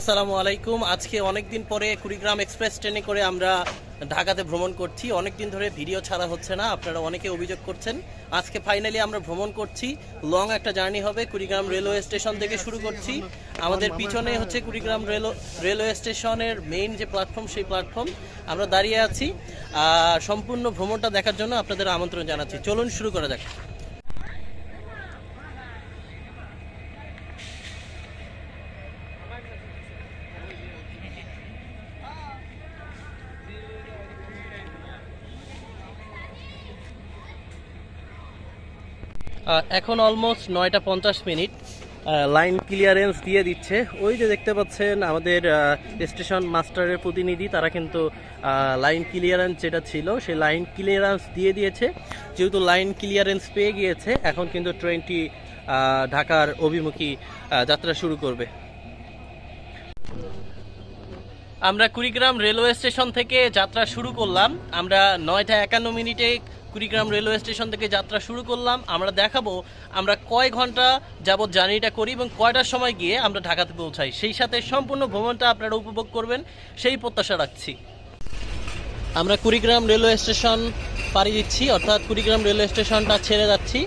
আসসালামু আলাইকুম। আজকে অনেক দিন পরে কুড়িগ্রাম এক্সপ্রেস ট্রেনে করে আমরা ঢাকাতে ভ্রমণ করছি। অনেক দিন ধরে ভিডিও ছাড়া হচ্ছে না, আপনারা অনেকে অভিযোগ করছেন। আজকে ফাইনালি আমরা ভ্রমণ করছি। লং একটা জার্নি হবে কুড়িগ্রাম রেলওয়ে স্টেশন থেকে শুরু করছি। আমাদের পিছনে হচ্ছে কুড়িগ্রাম রেল, রেলওয়ে স্টেশনের মেইন যে প্ল্যাটফর্ম সেই প্ল্যাটফর্ম আমরা দাঁড়িয়ে আছি। সম্পূর্ণ ভ্রমণটা দেখার জন্য আপনাদের আমন্ত্রণ জানাচ্ছি। চলুন শুরু করা যাক। এখন অলমোস্ট নয়টা পঞ্চাশ মিনিট। লাইন ক্লিয়ারেন্স দিয়ে দিচ্ছে। ওই যে দেখতে পাচ্ছেন আমাদের স্টেশন মাস্টারের প্রতিনিধি, তারা কিন্তু লাইন ক্লিয়ারেন্স যেটা ছিল, সেই লাইন ক্লিয়ারেন্স দিয়ে দিয়েছে। যেহেতু লাইন ক্লিয়ারেন্স পেয়ে গিয়েছে, এখন কিন্তু ট্রেনটি ঢাকার অভিমুখী যাত্রা শুরু করবে। আমরা কুড়িগ্রাম রেলওয়ে স্টেশন থেকে যাত্রা শুরু করলাম। আমরা নয়টা একান্ন মিনিটে কুড়িগ্রাম রেলওয়ে স্টেশন থেকে যাত্রা শুরু করলাম। আমরা দেখাবো আমরা কয় ঘণ্টা যাবৎ জার্নিটা করি এবং কয়টার সময় গিয়ে আমরা ঢাকাতে পৌঁছাই। সেই সাথে সম্পূর্ণ ভ্রমণটা আপনারা উপভোগ করবেন। সেই প্রত্যাশা রাখছি। আমরা কুড়িগ্রাম রেলওয়ে স্টেশন পাড়ি দিচ্ছি অর্থাৎ কুড়িগ্রাম রেলওয়ে স্টেশনটা ছেড়ে যাচ্ছি।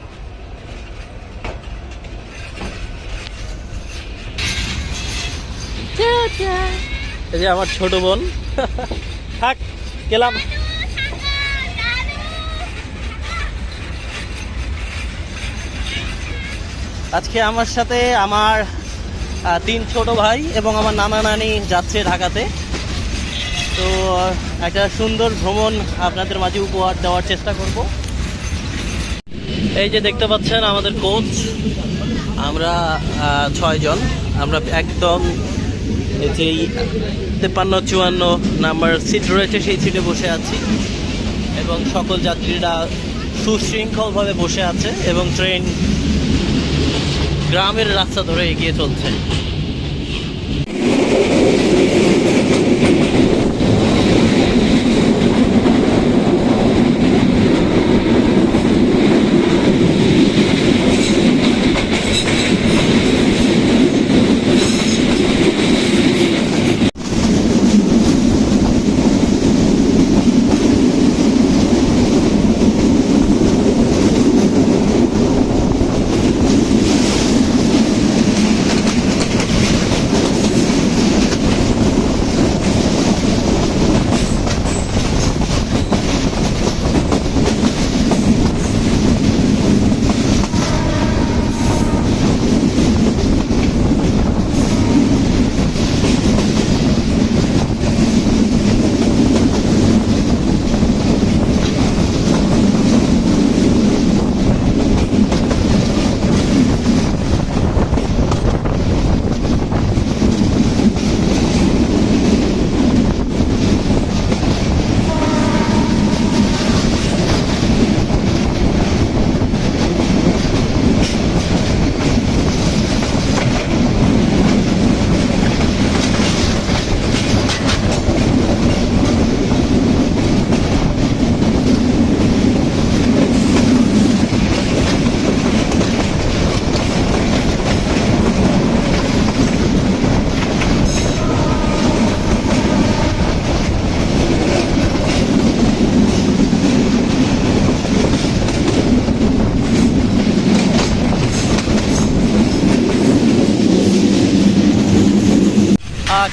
এই যে আমার ছোট বোন। থাক গেলাম। আজকে আমার সাথে আমার তিন ছোট ভাই এবং আমার নানা নানি যাচ্ছে ঢাকাতে। তো একটা সুন্দর ভ্রমণ আপনাদের মাঝে উপহার দেওয়ার চেষ্টা করব। এই যে দেখতে পাচ্ছেন আমাদের কোচ, আমরা ছয়জন আমরা একদম যেই তেপান্ন চুয়ান্ন নাম্বার সিট রয়েছে সেই সিটে বসে আছি। এবং সকল যাত্রীরা সুশৃঙ্খলভাবে বসে আছে এবং ট্রেন গ্রামের রাস্তা ধরে এগিয়ে চলছে।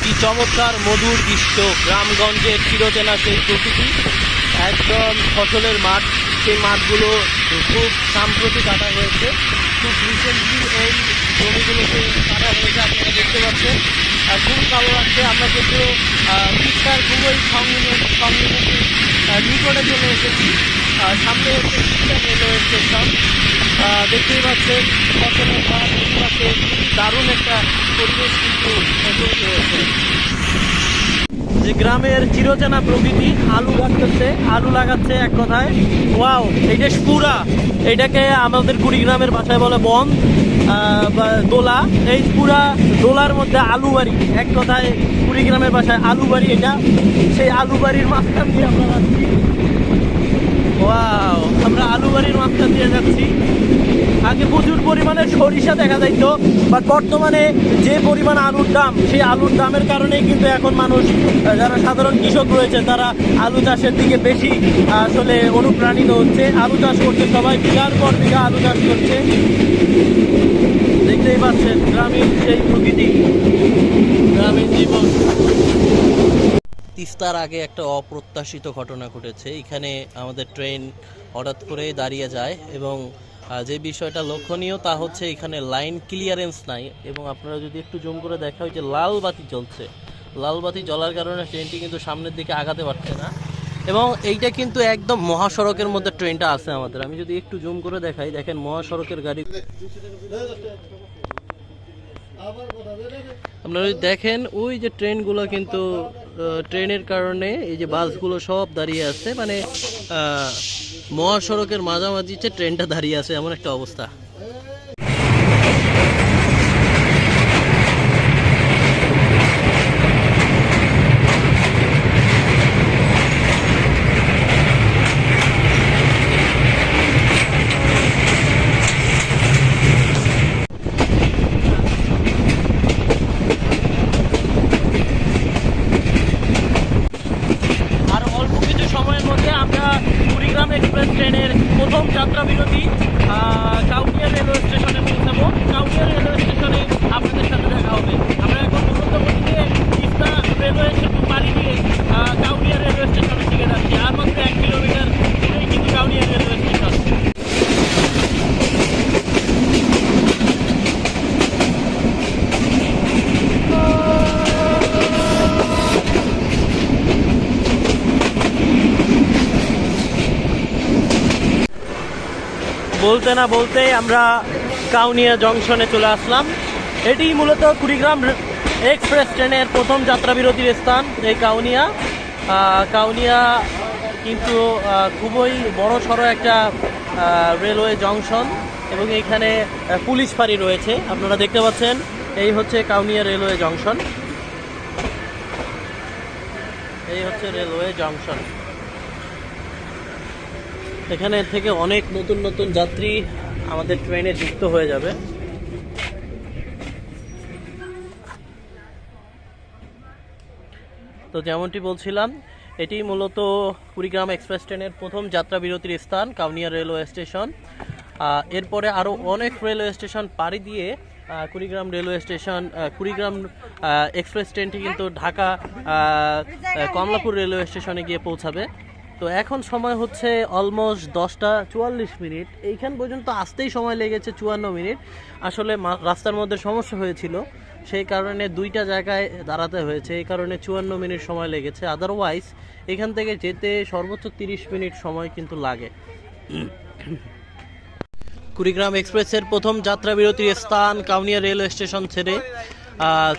কি চমৎকার মধুর দৃশ্য। গ্রামগঞ্জের চিরচেনা সেই প্রকৃতি। একদম ফসলের মাঠ। সেই মাঠগুলো খুব সাম্প্রতিক কাটা হয়েছে। খুব রিসেন্টলি এই জমিগুলোকে কাটা হয়েছে, আপনারা দেখতে পাচ্ছেন। আর খুবই ভালো লাগছে। আমরা কিন্তু শিক্ষার খুবই সংমিশ্রণ সংমিশ্রণ নিকটে চলে এসেছি। আহ, সামনে হচ্ছে শিক্ষা রেলওয়ে স্টেশন দেখতেই পাচ্ছেন পাশে দারুণ একটা পরিবেশ কিন্তু হয়েছে। যে গ্রামের চিরচেনা প্রকৃতি আলু লাগাচ্ছে আলু লাগাচ্ছে এক কথায়। ওয়াও এইটা পুরা এটাকে আমাদের কুড়িগ্রামের ভাষায় বলে বন দোলা। এই পুরা দোলার মধ্যে আলু বাড়ি এক কথায় কুড়িগ্রামের ভাষায় আলু বাড়ি এটা। সেই আলু বাড়ির মাঝখান দিয়ে আমরা যাচ্ছি। ওয়াও আমরা আলু বাড়ির মাঝখান দিয়ে যাচ্ছি। আগে প্রচুর পরিমাণে সরিষা দেখা যাইতো বাট বর্তমানে যে পরিমাণ আলুর দাম, সেই আলুর দামের কারণেই কিন্তু এখন মানুষ যারা সাধারণ কৃষক রয়েছে, তারা আলু চাষের দিকে বেশি আসলে অনুপ্রাণিত হচ্ছে। আলু চাষ করছে সবাই, বিঘার পর বিঘা আলু চাষ করছে। দেখতেই পাচ্ছেন, গ্রামীণ সেই প্রকৃতি, গ্রামীণ জীবন। তিস্তার আগে একটা অপ্রত্যাশিত ঘটনা ঘটেছে। এখানে আমাদের ট্রেন হঠাৎ করে দাঁড়িয়ে যায় এবং যে বিষয়টা লক্ষণীয় তা হচ্ছে এখানে লাইন ক্লিয়ারেন্স নাই এবং আপনারা যদি একটু জুম করে দেখা হয় যে লাল বাতি জ্বলছে। লাল বাতি জ্বলার কারণে ট্রেনটি কিন্তু সামনের দিকে আগাতে পারছে না। এবং এইটা কিন্তু একদম মহাসড়কের মধ্যে ট্রেনটা আছে আমাদের। আমি যদি একটু জুম করে দেখাই, দেখেন মহাসড়কের গাড়ি আপনারা দেখেন, ওই যে ট্রেনগুলো কিন্তু ট্রেনের কারণে এই যে বাসগুলো সব দাঁড়িয়ে আছে মানে মহাসড়কের মাঝামাঝি যে ট্রেনটা দাঁড়িয়ে আছে, এমন একটা অবস্থা আর অল্প কিছু সময়ের মধ্যে আমরা কুড়িগ্রাম এক্সপ্রেস ট্রেনের প্রথম যাত্রা বিরতি আহ, কাউটিয়া রেলওয়ে স্টেশনে পৌঁছাবো কাউটিয়া রেলওয়ে স্টেশনে আপনাদের সাথে দেখা হবে আমরা এখন মুহূর্তপতিতে তিস্তা রেলওয়ে স্টেশন পাড়ি দিয়ে আহ, কাউটিয়া রেলওয়ে স্টেশনের দিকে যাচ্ছি আর মাত্র এক কিলোমিটার দূরেই কিন্তু কাউটিয়া রেলওয়ে স্টেশন বলতে না বলতে আমরা কাউনিয়া জংশনে চলে আসলাম। এটি মূলত কুড়িগ্রাম এক্সপ্রেস ট্রেনের প্রথম যাত্রা বিরতির স্থান, এই কাউনিয়া। কাউনিয়া কিন্তু খুবই বড় সড়ো একটা রেলওয়ে জংশন এবং এখানে পুলিশ ফাঁড়ি রয়েছে। আপনারা দেখতে পাচ্ছেন, এই হচ্ছে কাউনিয়া রেলওয়ে জংশন। এই হচ্ছে রেলওয়ে জংশন। এখানে থেকে অনেক নতুন নতুন যাত্রী আমাদের ট্রেনে যুক্ত হয়ে যাবে। তো যেমনটি বলছিলাম, এটি মূলত কুড়িগ্রাম এক্সপ্রেস ট্রেনের প্রথম যাত্রা বিরতির স্থান, কাউনিয়া রেলওয়ে স্টেশন। এরপরে আরও অনেক রেলওয়ে স্টেশন পাড়ি দিয়ে Kurigram railway station Kurigram express ট্রেনটি কিন্তু ঢাকা কমলাপুর রেলওয়ে স্টেশনে গিয়ে পৌঁছাবে। তো এখন সময় হচ্ছে অলমোস্ট দশটা চুয়াল্লিশ মিনিট। এইখান পর্যন্ত আসতেই সময় লেগেছে চুয়ান্ন মিনিট। আসলে রাস্তার মধ্যে সমস্যা হয়েছিল। সেই কারণে দুইটা জায়গায় দাঁড়াতে হয়েছে। এই কারণে চুয়ান্ন মিনিট সময় লেগেছে। আদারওয়াইজ এখান থেকে যেতে সর্বোচ্চ তিরিশ মিনিট সময় কিন্তু লাগে। কুড়িগ্রাম এক্সপ্রেসের প্রথম যাত্রা বিরতির স্থান কাউনিয়া রেলওয়ে স্টেশন ছেড়ে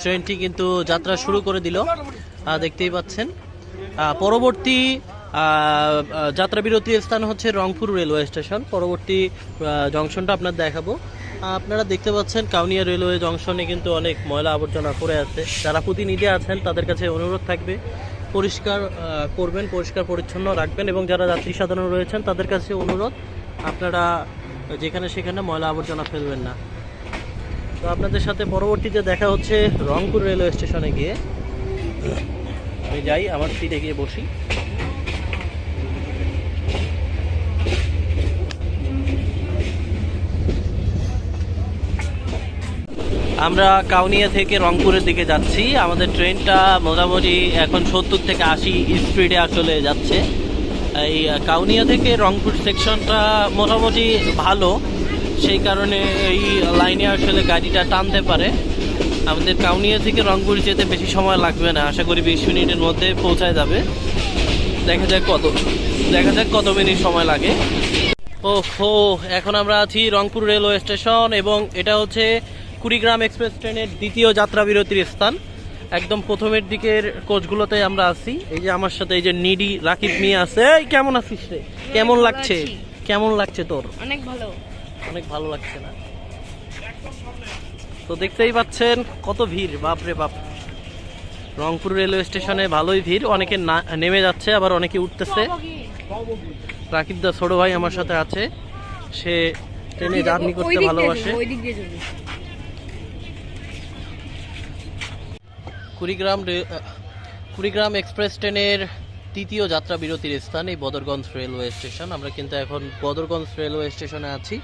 ট্রেনটি কিন্তু যাত্রা শুরু করে দিল। দেখতেই পাচ্ছেন। পরবর্তী আহ, আহ, যাত্রা বিরতির স্থান হচ্ছে রংপুর রেলওয়ে স্টেশন। পরবর্তী জংশনটা আপনার দেখাবো। আপনারা দেখতে পাচ্ছেন কাউনিয়া রেলওয়ে জংশনে কিন্তু অনেক ময়লা আবর্জনা পড়ে আছে। যারা প্রতিনিধি আছেন তাদের কাছে অনুরোধ থাকবে পরিষ্কার করবেন পরিষ্কার পরিচ্ছন্ন রাখবেন এবং যারা যাত্রী সাধারণ রয়েছেন তাদের কাছে অনুরোধ আপনারা যেখানে সেখানে ময়লা আবর্জনা ফেলবেন না। তো আপনাদের সাথে পরবর্তীতে দেখা হচ্ছে রংপুর রেলওয়ে স্টেশনে গিয়ে। আমি যাই আমার সিটে গিয়ে বসি। আমরা কাউনিয়া থেকে রংপুরের দিকে যাচ্ছি। আমাদের ট্রেনটা মোটামুটি এখন সত্তর থেকে আশি স্পিডে আসলে যাচ্ছে। এই কাউনিয়া থেকে রংপুর সেকশনটা মোটামুটি ভালো। সেই কারণে এই লাইনে আসলে গাড়িটা টানতে পারে। আমাদের কাউনিয়া থেকে রংপুর যেতে বেশি সময় লাগবে না। আশা করি বিশ মিনিটের মধ্যে পৌঁছায় যাবে। দেখা যাক কত, দেখা যাক কত মিনিট সময় লাগে। ও হো এখন আমরা আছি রংপুর রেলওয়ে স্টেশন এবং এটা হচ্ছে কুড়িগ্রাম এক্সপ্রেস ট্রেনের দ্বিতীয় যাত্রা বিরতির স্থান। একদম প্রথমের দিকের কোচগুলোতে আমরা আছি। এই যে আমার সাথে এই যে নিডি রাকিব মিয়া আছে। এই কেমন আছিস রে? কেমন লাগছে? কেমন লাগছে তোর? অনেক ভালো। অনেক ভালো লাগছে না? তো দেখতেই পাচ্ছেন কত ভিড় বাপরে বাপ। রংপুর রেলওয়ে স্টেশনে ভালোই ভিড়। অনেকে নেমে যাচ্ছে আবার অনেকে উঠতেছে। রাকিব দা ছোট ভাই আমার সাথে আছে। সে ট্রেনে জার্নি করতে ভালোবাসে। কুড়িগ্রাম কুড়িগ্রাম এক্সপ্রেস ট্রেনের তৃতীয় যাত্রা বিরতির স্থান এই বদরগঞ্জ রেলওয়ে স্টেশন। আমরা কিন্তু এখন বদরগঞ্জ রেলওয়ে স্টেশনে আছি।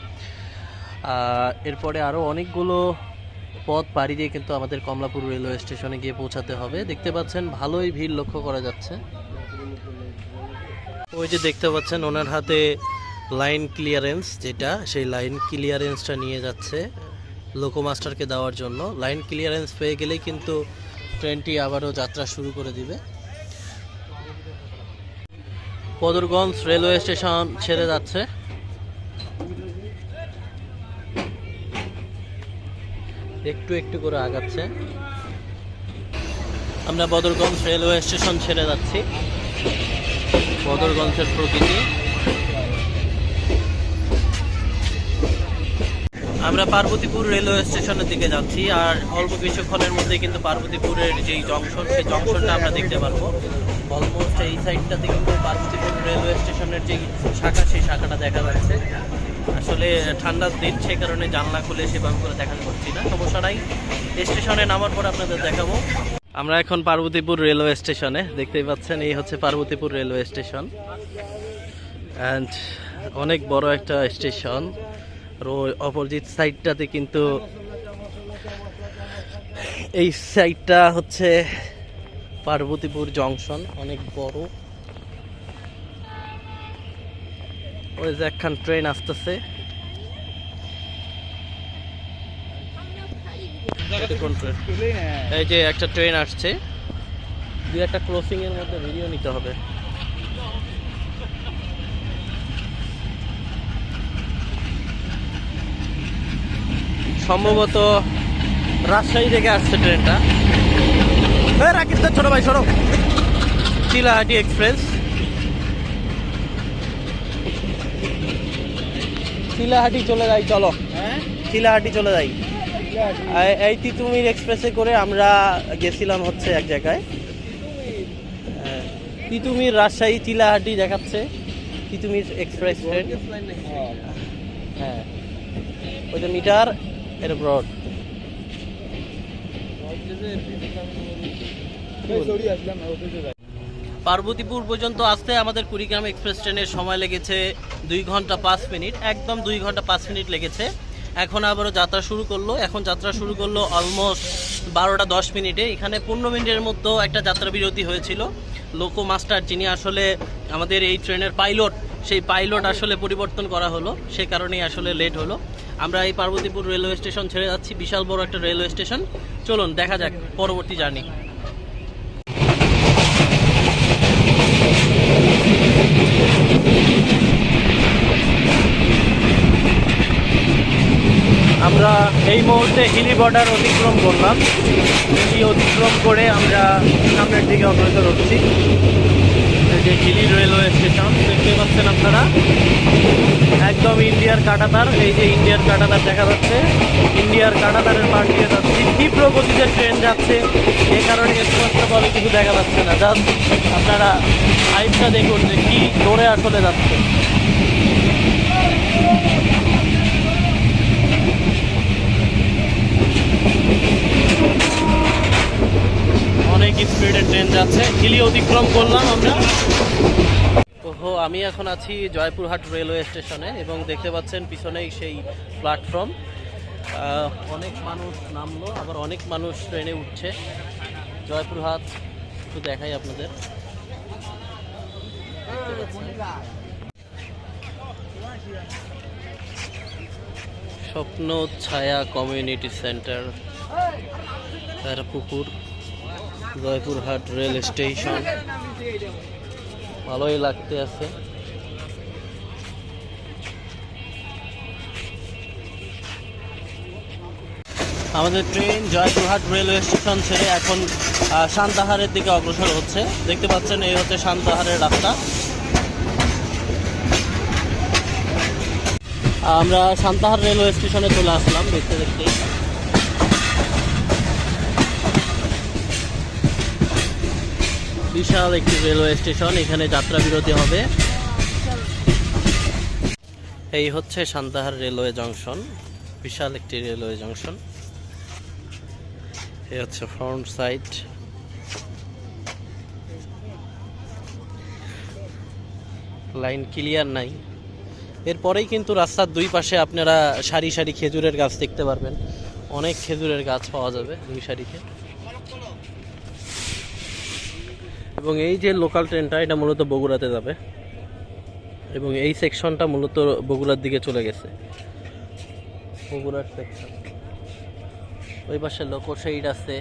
এরপরে আরও অনেকগুলো পথ পাড়ি দিয়ে কিন্তু আমাদের কমলাপুর রেলওয়ে স্টেশনে গিয়ে পৌঁছাতে হবে। দেখতে পাচ্ছেন, ভালোই ভিড় লক্ষ্য করা যাচ্ছে। ওই যে দেখতে পাচ্ছেন, ওনার হাতে লাইন ক্লিয়ারেন্স যেটা, সেই লাইন ক্লিয়ারেন্সটা নিয়ে যাচ্ছে লোকো মাস্টারকে দেওয়ার জন্য। লাইন ক্লিয়ারেন্স পেয়ে গেলেই কিন্তু ট্রেনটি আবারও যাত্রা শুরু করে দিবে। বদরগঞ্জ রেলওয়ে স্টেশন ছেড়ে যাচ্ছে। একটু একটু করে আগাচ্ছে। আমরা বদরগঞ্জ রেলওয়ে স্টেশন ছেড়ে যাচ্ছি। বদরগঞ্জের প্রকৃতি। আমরা পার্বতীপুর রেলওয়ে স্টেশনের দিকে যাচ্ছি, আর অল্প কিছুক্ষণের মধ্যে কিন্তু পার্বতীপুরের যেই জংশন, সেই জংশনটা আমরা দেখতে পারব। অলমোস্ট এই সাইডটাতে কিন্তু পার্বতীপুর রেলওয়ে স্টেশনের যে শাখা, সেই শাখাটা দেখা যাচ্ছে। আসলে ঠান্ডার দিন, সে কারণে জানলা খুলে সেভাবে করে দেখাতে পারছি না। সমস্যা নাই। স্টেশনে নামার পর আপনাদের দেখাবো। আমরা এখন পার্বতীপুর রেলওয়ে স্টেশনে। দেখতেই পাচ্ছেন, এই হচ্ছে পার্বতীপুর রেলওয়ে স্টেশন। অ্যান্ড অনেক বড় একটা স্টেশন। আর ওই অপোজিট সাইডটাতে কিন্তু এই সাইডটা হচ্ছে পার্বতীপুর জংশন, অনেক বড়। ওই যে একখান ট্রেন আসতেছে। এই যে একটা ট্রেন আসছে। দুই একটা ক্লোসিং এর মধ্যে ভিডিও নিতে হবে। সম্ভবত রাজশাহী থেকে আসছে ট্রেনটা। দা, ছোট ভাই সরো। চিলাহাটি এক্সপ্রেস। চিলাহাটি চলে যাই চলো। চিলাহাটি চলে যাই। এই- তিতুমির এক্সপ্রেসে করে আমরা গেছিলাম হচ্ছে এক জায়গায়। হ্যাঁ, তিতুমির রাজশাহী চিলাহাটি দেখাচ্ছে। Titumir express train. হ্যাঁ। ওইটা মিটার ব্রড। পার্বতীপুর পর্যন্ত আসতে আমাদের কুড়িগ্রাম এক্সপ্রেস ট্রেনের সময় লেগেছে দুই ঘণ্টা পাঁচ মিনিট, একদম দুই ঘণ্টা পাঁচ মিনিট লেগেছে। এখন আবারও যাত্রা শুরু করল, এখন যাত্রা শুরু করল অলমোস্ট বারোটা দশ মিনিটে। এখানে পনেরো মিনিটের মধ্যেও একটা যাত্রা বিরতি হয়েছিল। লোকো মাস্টার, যিনি আসলে আমাদের এই ট্রেনের পাইলট, সেই পাইলট আসলে পরিবর্তন করা হলো। সে কারণেই আসলে লেট হলো। আমরা এই পার্বতীপুর রেলওয়ে স্টেশন ছেড়ে যাচ্ছি, বিশাল বড় একটা রেলওয়ে স্টেশন। চলুন, দেখা যাক পরবর্তী জার্নি। আমরা এই মুহূর্তে হিলি বর্ডার অতিক্রম করলাম। হিলি অতিক্রম করে আমরা সামনের দিকে অগ্রসর হচ্ছি। যে হিলি রেলওয়ে স্টেশন দেখতে পাচ্ছেন আপনারা। একদম ইন্ডিয়ার কাটাতার, এই যে ইন্ডিয়ার কাটাতার দেখা যাচ্ছে। ইন্ডিয়ার কাটাতারের পাশ দিয়ে যাচ্ছে, তীব্র গতিতে ট্রেন যাচ্ছে। এ কারণে স্পষ্টভাবে কিছু দেখা যাচ্ছে না। জাস্ট আপনারা হাইটটা দেখুন যে কী জোরে আসলে যাচ্ছে। ট্রেন যাচ্ছে। হিলি অতিক্রম করলাম আমরা। ওহো, আমি এখন আছি জয়পুরহাট রেলওয়ে স্টেশনে এবং দেখতে পাচ্ছেন পিছনেই সেই প্ল্যাটফর্ম অনেক মানুষ নামলো, আবার অনেক মানুষ ট্রেনে উঠছে। জয়পুরহাট, একটু দেখাই আপনাদের। স্বপ্ন ছায়া কমিউনিটি সেন্টার, তার পুকুর। Joypurhat rail station. ভালোই লাগতে আছে। আমাদের ট্রেন জয়পুরহাট রেলওয়ে স্টেশন ছেড়ে এখন আহ, সান্তাহারের দিকে অগ্রসর হচ্ছে। দেখতে পাচ্ছেন এই হচ্ছে শান্তাহারের রাস্তা। আমরা সান্তাহার রেলওয়ে স্টেশনে চলে আসলাম দেখতে দেখতেই। বিশাল একটি রেলওয়ে স্টেশন এখানে যাত্রা বিরতি হবে। এই হচ্ছে সান্তাহার রেলওয়ে জংশন বিশাল একটি রেলওয়ে জংশন এই হচ্ছে ফ্রন্ট সাইড লাইন ক্লিয়ার নাই। এরপরেই কিন্তু রাস্তার দুই পাশে আপনারা সারি সারি খেজুরের গাছ দেখতে পারবেন। অনেক খেজুরের গাছ পাওয়া যাবে দুই সারিতে। এবং এই যে লোকাল ট্রেনটা এটা মূলত বগুড়াতে যাবে। এবং এই সেকশনটা মূলত বগুড়ার দিকে চলে গেছে। বগুড়ার সেকশন ওই পাশে লোকো সেইড আছে।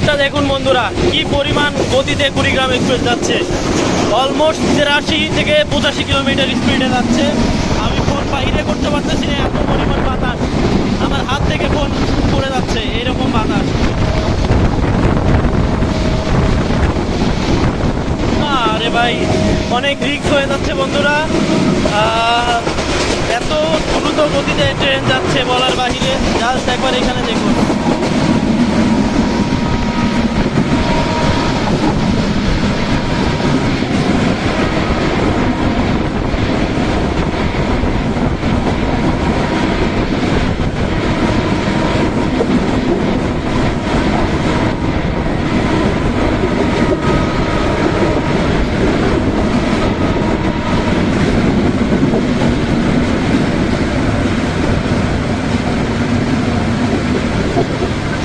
স্পিডটা দেখুন বন্ধুরা, কি পরিমাণ গতিতে কুড়িগ্রাম এক্সপ্রেস যাচ্ছে। অলমোস্ট তেরাশি থেকে পঁচাশি কিলোমিটার স্পিডে যাচ্ছে। আমি ফোন বাইরে করতে পারতেছি না, এত পরিমাণ বাতাস। আমার হাত থেকে ফোন পড়ে যাচ্ছে, এরকম বাতাস। আরে ভাই, অনেক রিস্ক হয়ে যাচ্ছে বন্ধুরা। এত দ্রুত গতিতে ট্রেন যাচ্ছে বলার বাহিরে। জাস্ট একবার এখানে দেখুন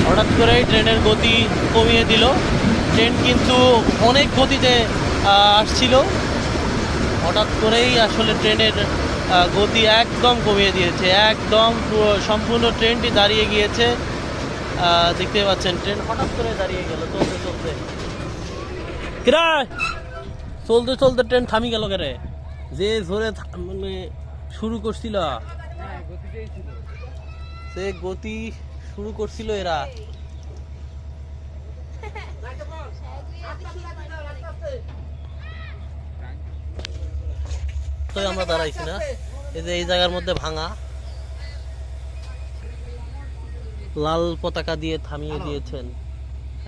হঠাৎ করেই ট্রেনের গতি কমিয়ে দিল। ট্রেন কিন্তু অনেক গতিতে আসছিল। হঠাৎ করেই আসলে ট্রেনের গতি একদম কমিয়ে দিয়েছে। একদম পুরো সম্পূর্ণ ট্রেনটি দাঁড়িয়ে গিয়েছে। দেখতে পাচ্ছেন ট্রেন হঠাৎ করে দাঁড়িয়ে গেল চলতে চলতে। কিরা? চলতে চলতে ট্রেন থামি গেল কেরে? যে জোরে মানে শুরু করছিল। সে গতি শুরু করছিল এরা। তো আমরা দাঁড়াইছি না। এই যে এই জায়গার মধ্যে ভাঙা। লাল পতাকা দিয়ে থামিয়ে দিয়েছেন।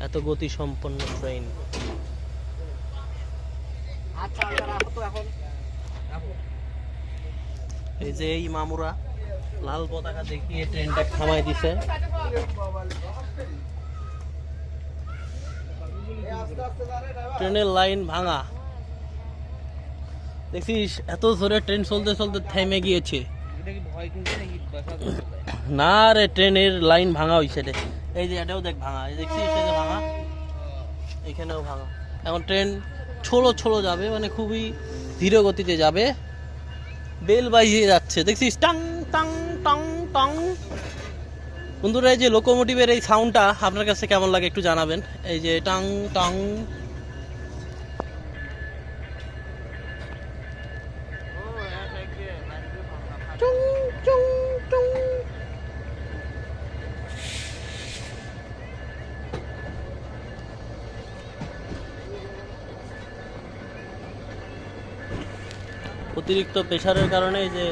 এত গতি সম্পন্ন ট্রেন এই যে এই মামুরা লাল পতাকা দেখিয়ে ট্রেনটা থামাই দিছে। ট্রেনের লাইন ভাঙা। দেখছিস এত জোরে ট্রেন চলতে চলতে থেমে গিয়েছে। না রে, ট্রেনের লাইন ভাঙা হয়েছে রে। এই যে এটাও দেখ ভাঙা দেখছিস এই ভাঙা। এখানেও ভাঙা। এখন ট্রেন ছোলো ছোলো যাবে মানে খুবই ধীর গতিতে যাবে। বেল বাজিয়ে যাচ্ছে দেখছিস টাং টাং টাং টাং। বন্ধুরা এই যে লোকোমোটিভের এই সাউন্ডটা আপনার কাছে কেমন লাগে একটু জানাবেন। এই যে টাং টাং। অতিরিক্ত প্রেশারের কারণে এই যে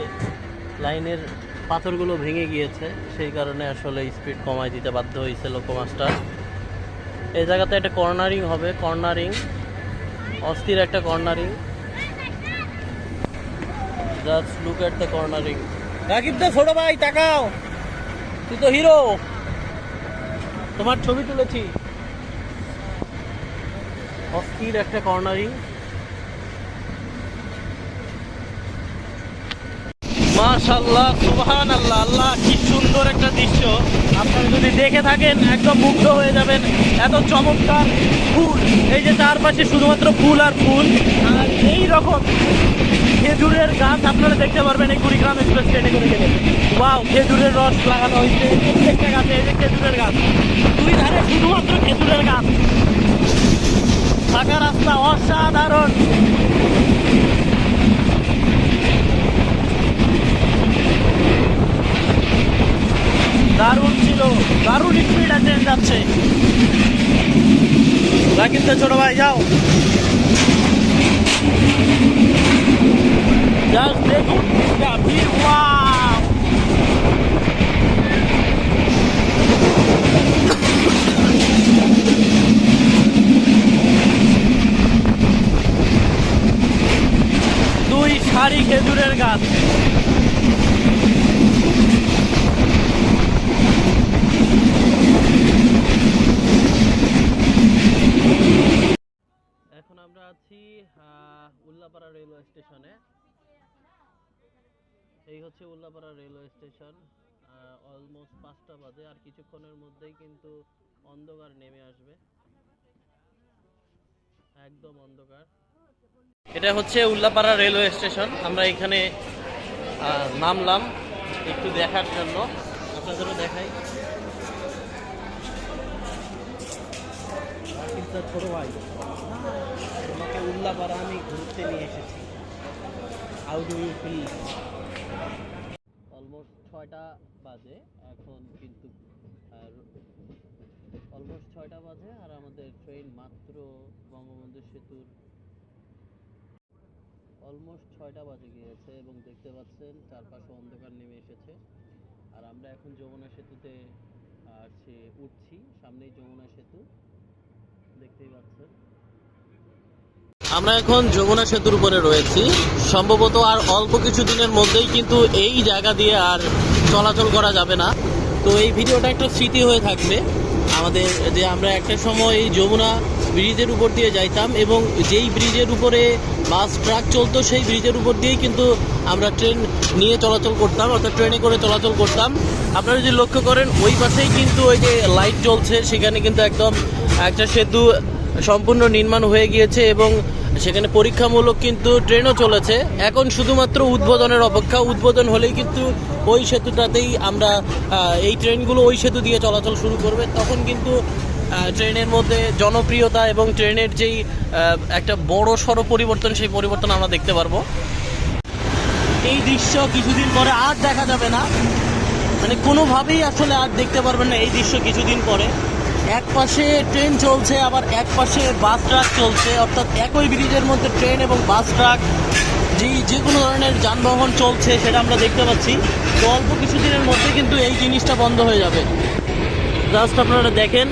লাইনের পাথরগুলো ভেঙে গিয়েছে, সেই কারণে আসলে স্পিড কমায় দিতে বাধ্য হয়েছে লোকোমাস্টার। এই জায়গাতে একটা কর্নারিং হবে, কর্নারিং, অস্থির একটা cornering. Just look at the cornering Rakib da, ছোট ভাই, তাকাও। তুই তো হিরো তোমার ছবি তুলেছি। অস্থির একটা কর্নারিং। মাশাল্লাহ সুবহান আল্লাহ আল্লাহ কি সুন্দর একটা দৃশ্য। আপনারা যদি দেখে থাকেন, একদম মুগ্ধ হয়ে যাবেন। এত চমৎকার ফুল। এই যে চারপাশে শুধুমাত্র ফুল আর ফুল, আর এই রকম খেজুরের গাছ আপনারা দেখতে পারবেন এই কুড়িগ্রাম এক্সপ্রেস ট্রেনে করে গেলে। ওয়াও, খেজুরের রস লাগানো হয়েছে প্রত্যেকটা গাছে, এই যে খেজুরের গাছ। দুই ধারে শুধুমাত্র খেজুরের গাছ। ফাঁকা রাস্তা অসাধারণ। দারুণ ছিল দারুণ স্পিড আছে যাচ্ছে। রাকিবতে ছোট ভাই যাও। দুই সারি খেজুরের গাছ এখন আমরা আছি আহ, উল্লাপাড়া রেলওয়ে স্টেশনে এই হচ্ছে উল্লাপাড়া রেলওয়ে স্টেশন। অলমোস্ট পাঁচটা বাজে আর কিছুক্ষণের মধ্যেই কিন্তু অন্ধকার নেমে আসবে। একদম অন্ধকার। এটা হচ্ছে উল্লাপাড়া রেলওয়ে স্টেশন। আমরা এখানে আহ, নামলাম একটু দেখার জন্য। আপনাদেরও দেখাই। ছোট ভাই। তোমাকে উল্লাপাড়া আমি ঘুরতে নিয়ে এসেছি। হাউ ডু ইউ ফিল ছয়টা বাজে। এখন কিন্তু অলমোস্ট ছয়টা বাজে, আর আমাদের ট্রেন মাত্র বঙ্গবন্ধু সেতুর অলমোস্ট ছয়টা বাজে গিয়েছে এবং দেখতে পাচ্ছেন চারপাশে অন্ধকার নেমে এসেছে। আর আমরা এখন যমুনা সেতুতে আসছে উঠছি, সামনেই যমুনা সেতু, দেখতেই পাচ্ছেন। আমরা এখন যমুনা সেতুর উপরে রয়েছি। সম্ভবত আর অল্প কিছু দিনের মধ্যেই কিন্তু এই জায়গা দিয়ে আর চলাচল করা যাবে না। তো এই ভিডিওটা একটা স্মৃতি হয়ে থাকবে। আমাদের যে আমরা একটা সময় এই যমুনা ব্রিজের উপর দিয়ে যাইতাম এবং যেই ব্রিজের উপরে বাস, ট্রাক চলতো, সেই ব্রিজের উপর দিয়েই কিন্তু আমরা ট্রেন নিয়ে চলাচল করতাম, অর্থাৎ ট্রেনে করে চলাচল করতাম। আপনারা যদি লক্ষ্য করেন, ওই পাশেই কিন্তু ওই যে লাইট জ্বলছে, সেখানে কিন্তু একদম একটা সেতু সম্পূর্ণ নির্মাণ হয়ে গিয়েছে এবং সেখানে পরীক্ষামূলক কিন্তু ট্রেনও চলেছে। এখন শুধুমাত্র উদ্বোধনের অপেক্ষা। উদ্বোধন হলেই কিন্তু ওই সেতুটাতেই আমরা এই ট্রেনগুলো ওই সেতু দিয়ে চলাচল শুরু করবে। তখন কিন্তু ট্রেনের মধ্যে জনপ্রিয়তা এবং ট্রেনের যেই একটা বড় সড়ো পরিবর্তন, সেই পরিবর্তন আমরা দেখতে পারব। এই দৃশ্য কিছুদিন পরে আর দেখা যাবে না। মানে কোনোভাবেই আসলে আর দেখতে পারবেন না এই দৃশ্য কিছুদিন পরে। এক পাশে ট্রেন চলছে, আবার এক পাশে বাস ট্রাক চলছে। অর্থাৎ একই ব্রিজের মধ্যে ট্রেন এবং বাস ট্রাক, যেই যে কোনো ধরনের যানবাহন চলছে, সেটা আমরা দেখতে পাচ্ছি। তো অল্প কিছুদিনের মধ্যে কিন্তু এই জিনিসটা বন্ধ হয়ে যাবে। জাস্ট আপনারা দেখেন,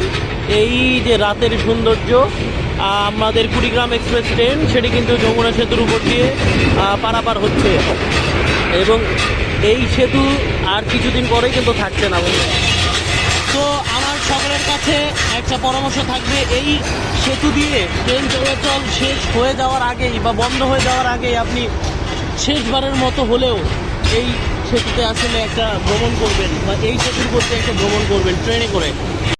এই যে রাতের সৌন্দর্য, আমাদের কুড়িগ্রাম এক্সপ্রেস ট্রেন, সেটি কিন্তু যমুনা সেতুর উপর দিয়ে পারাপার হচ্ছে। এবং এই সেতু আর কিছুদিন পরেই কিন্তু থাকছে না বন্ধুরা তো কাছে একটা পরামর্শ থাকবে, এই সেতু দিয়ে ট্রেন চলাচল শেষ হয়ে যাওয়ার আগেই বা বন্ধ হয়ে যাওয়ার আগেই আপনি শেষবারের মতো হলেও এই সেতুতে আসলে একটা ভ্রমণ করবেন বা এই সেতুর করতে একটা ভ্রমণ করবেন ট্রেনে করে।